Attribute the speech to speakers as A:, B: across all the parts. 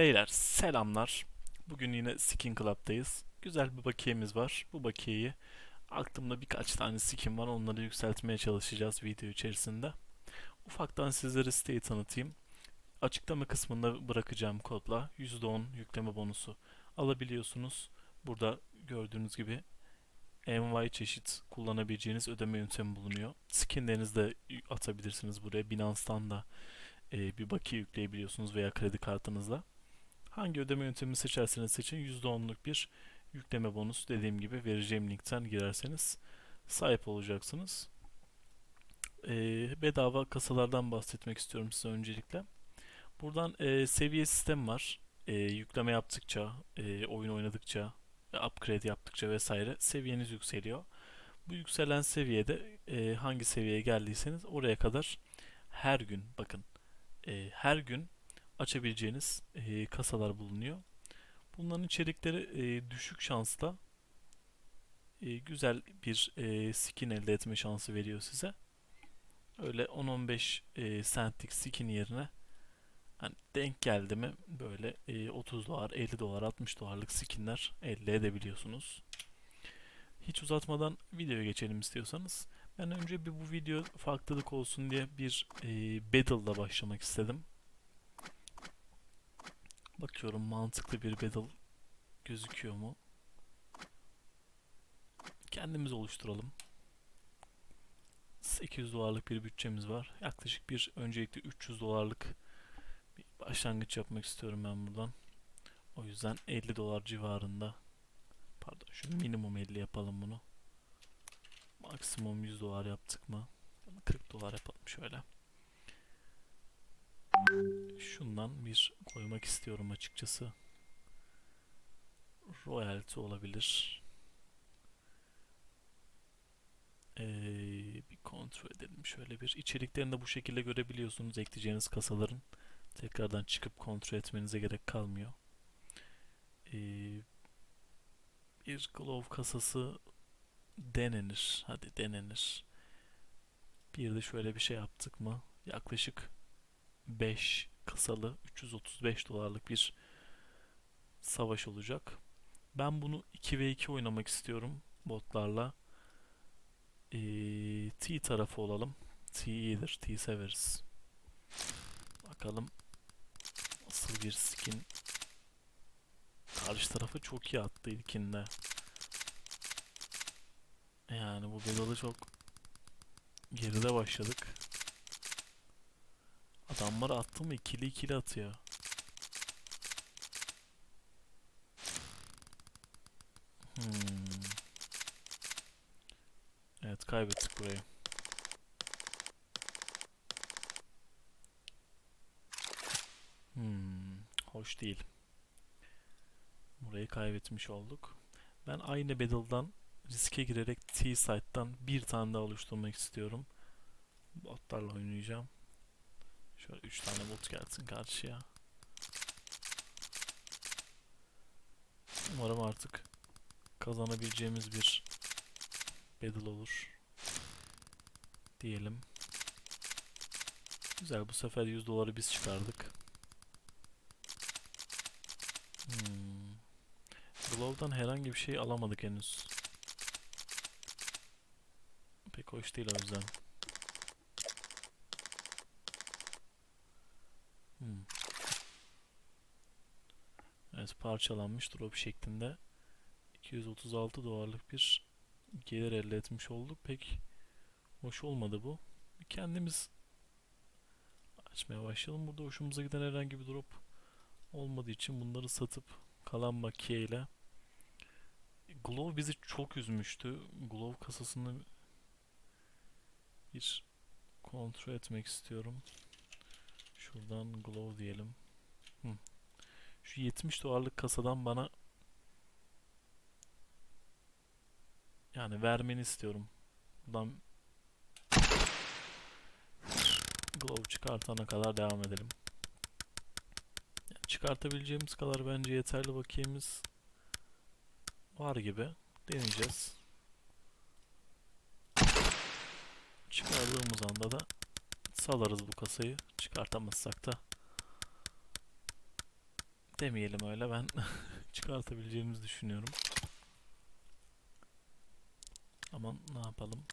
A: Beyler selamlar. Bugün yine Skin Club'dayız. Güzel bir bakiyemiz var. Bu bakiyeyi aklımda birkaç tane skin var. Onları yükseltmeye çalışacağız video içerisinde. Ufaktan sizlere siteyi tanıtayım. Açıklama kısmında bırakacağım kodla %10 yükleme bonusu alabiliyorsunuz. Burada gördüğünüz gibi envai çeşit kullanabileceğiniz ödeme yöntemi bulunuyor. Skinlerinizi de atabilirsiniz buraya. Binance'tan da e, bir bakiye yükleyebiliyorsunuz veya kredi kartınızla. Hangi ödeme yöntemini seçerseniz seçin %10'luk bir yükleme bonus dediğim gibi vereceğim linkten girerseniz sahip olacaksınız. E, bedava kasalardan bahsetmek istiyorum size öncelikle. Buradan e, seviye sistem var. E, yükleme yaptıkça, e, oyun oynadıkça, upgrade yaptıkça vesaire seviyeniz yükseliyor. Bu yükselen seviyede e, hangi seviyeye geldiyseniz oraya kadar her gün bakın e, her gün açabileceğiniz e, kasalar bulunuyor. Bunların içerikleri e, düşük şansla e, güzel bir e, skin elde etme şansı veriyor size. Öyle 10-15 e, centlik skin yerine hani denk geldi mi böyle e, 30 dolar, 50 dolar, 60 dolarlık skinler elde edebiliyorsunuz. Hiç uzatmadan videoya geçelim istiyorsanız. Ben önce bir bu video farklılık olsun diye bir e, battle'la başlamak istedim. Bakıyorum mantıklı bir battle gözüküyor mu? Kendimiz oluşturalım. 800 dolarlık bir bütçemiz var. Yaklaşık bir öncelikle 300 dolarlık bir başlangıç yapmak istiyorum ben buradan. O yüzden 50 dolar civarında pardon şu minimum 50 yapalım bunu. Maksimum 100 dolar yaptık mı? 40 dolar yapalım şöyle. Şundan bir koymak istiyorum açıkçası. Royalty olabilir. Ee, bir kontrol edelim şöyle bir. İçeriklerini de bu şekilde görebiliyorsunuz ekleyeceğiniz kasaların. Tekrardan çıkıp kontrol etmenize gerek kalmıyor. Ee, bir glove kasası denenir. Hadi denenir. Bir de şöyle bir şey yaptık mı? Yaklaşık 5 kasalı 335 dolarlık bir savaş olacak. Ben bunu 2v2 oynamak istiyorum botlarla. Ee, T tarafı olalım. T iyidir. T severiz. Bakalım nasıl bir skin. Karşı tarafı çok iyi attı ilkinde. Yani bu bedalı çok geride başladık. Adamlar attı mı ikili ikili atıyor. Hmm. Evet kaybettik burayı. Hmm. Hoş değil. Burayı kaybetmiş olduk. Ben aynı Battle'dan riske girerek T-Site'dan bir tane daha oluşturmak istiyorum. Botlarla oynayacağım. Şöyle 3 tane bot gelsin karşıya. Umarım artık kazanabileceğimiz bir battle olur. Diyelim. Güzel bu sefer 100 doları biz çıkardık. Hmm. Glove'dan herhangi bir şey alamadık henüz. Pek hoş değil o yüzden. Hmm. Evet parçalanmış drop şeklinde 236 dolarlık bir gelir elde etmiş olduk. Pek hoş olmadı bu. Kendimiz açmaya başlayalım. Burada hoşumuza giden herhangi bir drop olmadığı için bunları satıp kalan bakiye ile Glove bizi çok üzmüştü. Glove kasasını bir kontrol etmek istiyorum. Şuradan Glove diyelim. Hı. Şu 70 dolarlık kasadan bana yani vermeni istiyorum. Buradan Glove çıkartana kadar devam edelim. Yani çıkartabileceğimiz kadar bence yeterli bakiyemiz var gibi. Deneyeceğiz. Çıkardığımız anda da salarız bu kasayı. Çıkartamazsak da demeyelim öyle ben çıkartabileceğimizi düşünüyorum. Ama ne yapalım?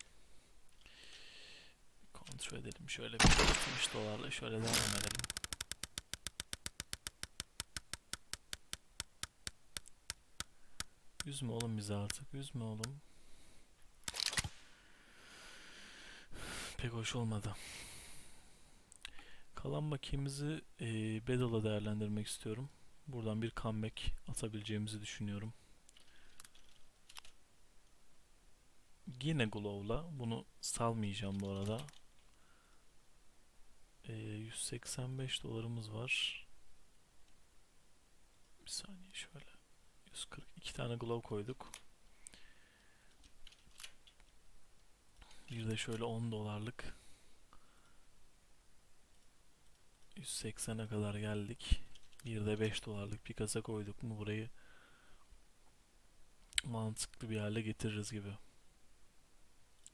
A: Kontrol edelim. Şöyle bir 60 dolarla şöyle devam edelim. Üzme oğlum bizi artık. Üzme oğlum. Pek hoş olmadı. Kalan bakiyemizi e, bedava değerlendirmek istiyorum. Buradan bir comeback atabileceğimizi düşünüyorum. Yine Glow'la. Bunu salmayacağım bu arada. E, 185 dolarımız var. Bir saniye şöyle. 142 tane Glow koyduk. Bir de şöyle 10 dolarlık 180'e kadar geldik. Bir de 5 dolarlık bir kasa koyduk mu burayı mantıklı bir hale getiririz gibi.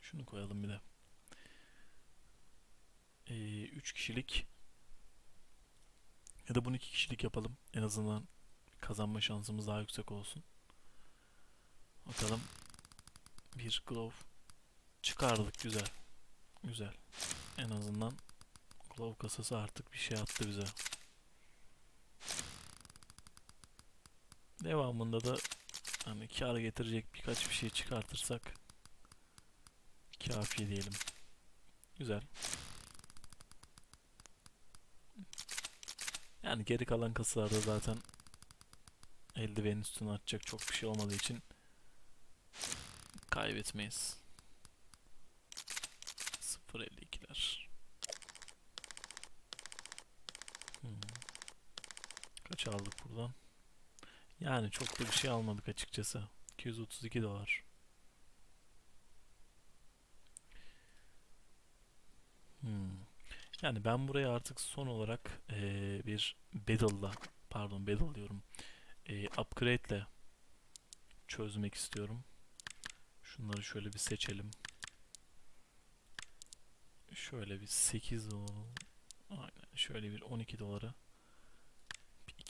A: Şunu koyalım bir de. 3 kişilik ya da bunu 2 kişilik yapalım. En azından kazanma şansımız daha yüksek olsun. Bakalım bir glove çıkardık güzel. Güzel. En azından glove kasası artık bir şey attı bize. Devamında da hani kar getirecek birkaç bir şey çıkartırsak kafi diyelim. Güzel. Yani geri kalan kasalarda zaten eldivenin üstüne atacak çok bir şey olmadığı için kaybetmeyiz. 0.52'ler. Hmm. Kaç aldık buradan? Yani çok da bir şey almadık açıkçası. 232 dolar. Hmm. Yani ben buraya artık son olarak eee, bir Battle'la pardon Battle diyorum. Eee upgrade'le çözmek istiyorum. Şunları şöyle bir seçelim. Şöyle bir 8 dolar. Aynen şöyle bir 12 dolara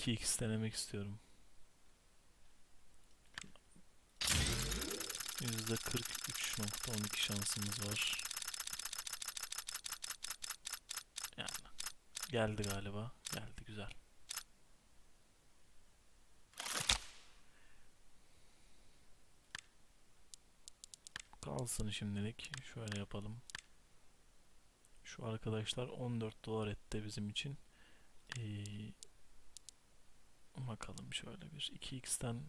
A: 2x denemek istiyorum. %43.12 şansımız var. Yani geldi galiba. Geldi güzel. Kalsın şimdilik. Şöyle yapalım. Şu arkadaşlar 14 dolar etti bizim için. Ee, bakalım şöyle bir 2x'ten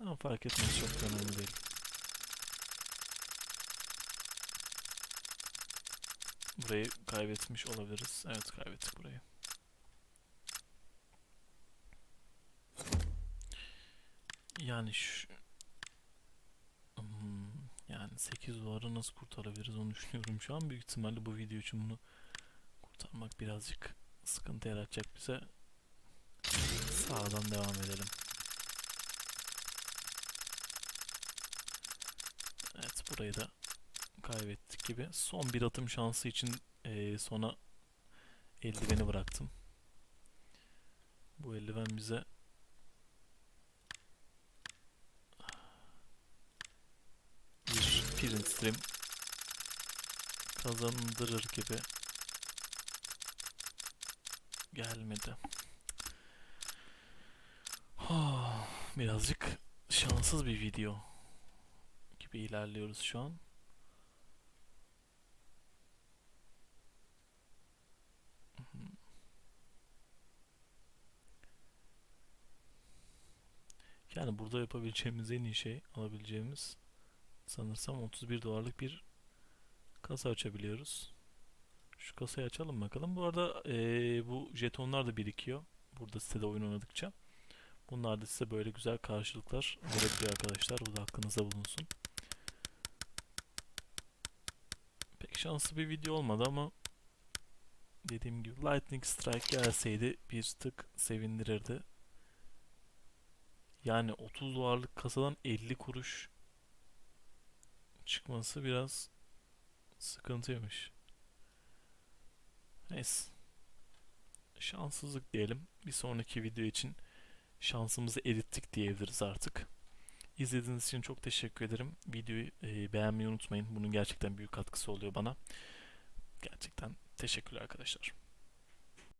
A: ama fark etmez çok önemli değil. Burayı kaybetmiş olabiliriz. Evet kaybettik burayı. Yani şu Hmm, yani 8 doları nasıl kurtarabiliriz onu düşünüyorum şu an. Büyük ihtimalle bu video için bunu kurtarmak birazcık sıkıntı yaratacak bize. Sağdan devam edelim. Evet burayı da kaybettik gibi. Son bir atım şansı için eee, sona eldiveni bıraktım. Bu eldiven bize bir print stream kazandırır gibi gelmedi. Ah, Birazcık şanssız bir video gibi ilerliyoruz şu an. Yani burada yapabileceğimiz en iyi şey alabileceğimiz sanırsam 31 dolarlık bir kasa açabiliyoruz. Şu kasayı açalım bakalım. Bu arada eee, bu jetonlar da birikiyor. Burada sitede oyun oynadıkça. Bunlar da size böyle güzel karşılıklar verebiliyor arkadaşlar. Bu da aklınızda bulunsun. Pek şanslı bir video olmadı ama dediğim gibi Lightning Strike gelseydi bir tık sevindirirdi. Yani 30 dolarlık kasadan 50 kuruş çıkması biraz sıkıntıymış. Neyse. şanssızlık diyelim. Bir sonraki video için şansımızı erittik diyebiliriz artık. İzlediğiniz için çok teşekkür ederim. Videoyu e, beğenmeyi unutmayın. Bunun gerçekten büyük katkısı oluyor bana. Gerçekten teşekkürler arkadaşlar.